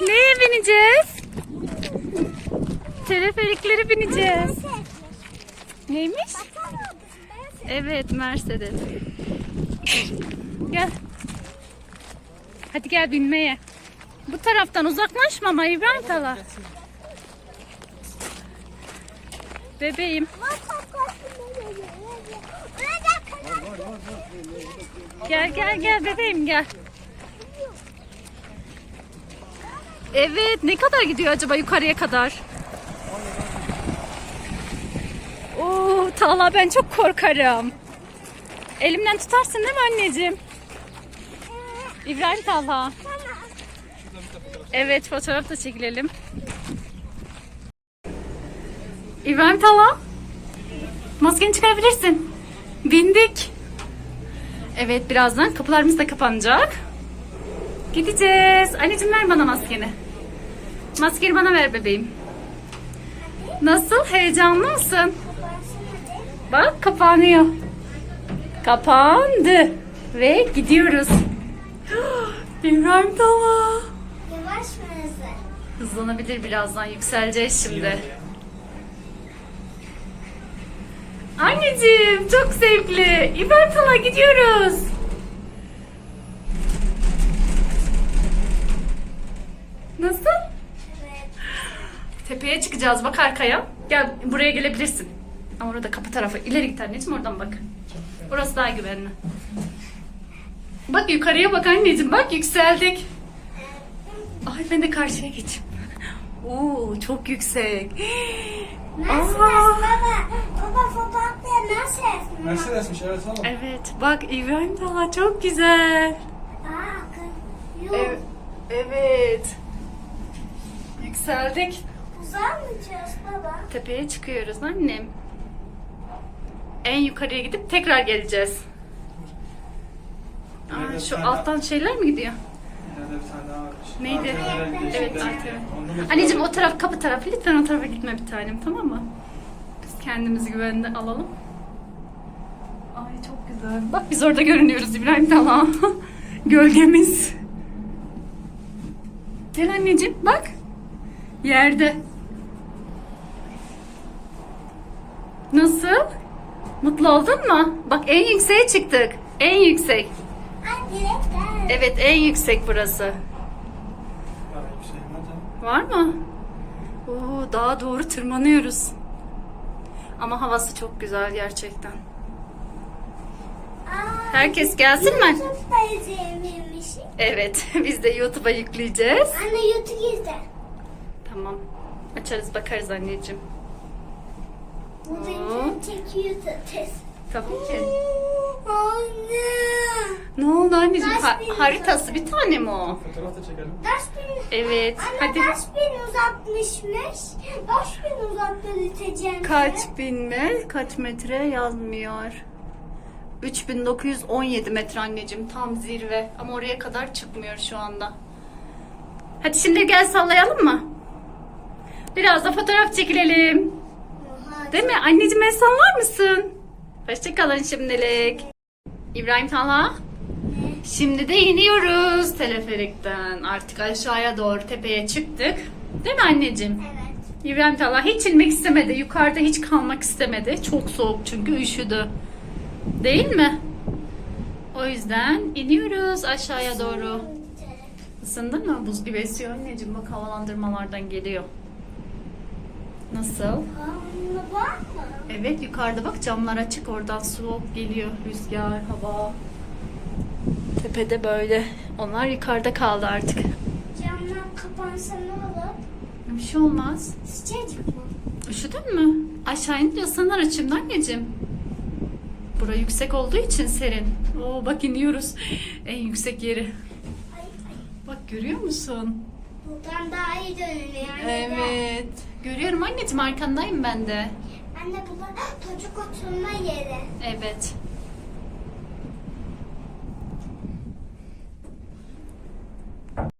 Neye bineceğiz? Teleferikleri bineceğiz. Neymiş? Evet Mercedes. Gel. Hadi gel binmeye. Bu taraftan uzaklaşma ama İbrahim. Bebeğim. Gel gel gel bebeğim gel. Evet ne kadar gidiyor acaba yukarıya kadar? Oo Tala ben çok korkarım. Elimden tutarsın değil mi anneciğim? İbrahim Talha. Evet fotoğraf da çekilelim. İbrahim Talha. Maskeni çıkarabilirsin. Bindik. Evet birazdan kapılarımız da kapanacak. Gideceğiz. Anneciğim ver bana maskeni. Maskeni bana ver bebeğim. Nasıl? Heyecanlı mısın? Bak kapanıyor. Kapandı. Ve gidiyoruz. İbrahim Tava. Yavaş mı hızlı? Hızlanabilir birazdan. Yükseleceğiz şimdi. Anneciğim çok zevkli. İbrahim Tava gidiyoruz. Nasıl? Evet. Tepeye çıkacağız bak arkaya. Gel buraya gelebilirsin. Ama orada kapı tarafı. İleri git anneciğim oradan bak. Burası daha güvenli. Bak yukarıya bak anneciğim bak yükseldik. Ay ben de karşıya geçeyim. Oo çok yüksek. Nasıl Aa. baba? Baba fotoğrafları nasıl resmi? Mercedes'miş evet tamam. Evet bak İbrahim Dağ çok güzel. Aa, kız. Evet. Yükseldik. Uzağa mı gidiyoruz baba? Tepeye çıkıyoruz annem. En yukarıya gidip tekrar geleceğiz. Aa, şu alttan şeyler mi gidiyor? İleride bir tane daha varmış. Neydi? Evet. ATV. Anneciğim o taraf kapı tarafı lütfen o tarafa gitme bir tanem tamam mı? Biz kendimizi güvende alalım. Ay çok güzel. Bak biz orada görünüyoruz İbrahim tamam. Gölgemiz. Gel anneciğim bak. Yerde. Nasıl? Mutlu oldun mu? Bak en yükseğe çıktık. En yüksek. Evet en yüksek burası. Var, mı? Oo, dağa doğru tırmanıyoruz. Ama havası çok güzel gerçekten. Aa, Herkes gelsin mi? Evet, biz de YouTube'a yükleyeceğiz. Anne YouTube izle. Tamam. Açarız bakarız anneciğim. Bu beni çekiyor zaten. Tabii ki. Anne. Ne oldu anneciğim? Ha- bir- haritası bir tane mi o? Fotoğraf da çekelim. Beni... Evet. Anne Hadi. taş beni uzatmışmış. Taş beni uzattı liteceğim. Kaç bin mil, kaç metre yazmıyor. 3917 metre anneciğim tam zirve ama oraya kadar çıkmıyor şu anda. Hadi şimdi gel sallayalım mı? Biraz da fotoğraf çekilelim. Değil mi? Anneciğim el sallar mısın? Hoşçakalın şimdilik. İbrahim Talha. Şimdi de iniyoruz teleferikten. Artık aşağıya doğru tepeye çıktık. Değil mi anneciğim? Evet. İbrahim Talha hiç inmek istemedi. Yukarıda hiç kalmak istemedi. Çok soğuk çünkü üşüdü. Değil mi? O yüzden iniyoruz aşağıya doğru. Isındın mı? Buz gibi esiyor anneciğim. Bak havalandırmalardan geliyor. Nasıl? Evet yukarıda bak camlar açık oradan soğuk geliyor. Rüzgar, hava. Tepede böyle. Onlar yukarıda kaldı artık. Camlar kapansa ne olur? Bir şey olmaz. Sıcacık mı? Üşüdün mü? Aşağı inince ısınır açımda anneciğim. Bura yüksek olduğu için serin. Oo bak iniyoruz. En yüksek yeri. Ay, ay. Bak görüyor musun? Buradan daha iyi. Anne, gel. Evet. Görüyorum anneciğim arkandayım ben de. Anne bu da çocuk oturma yeri. Evet.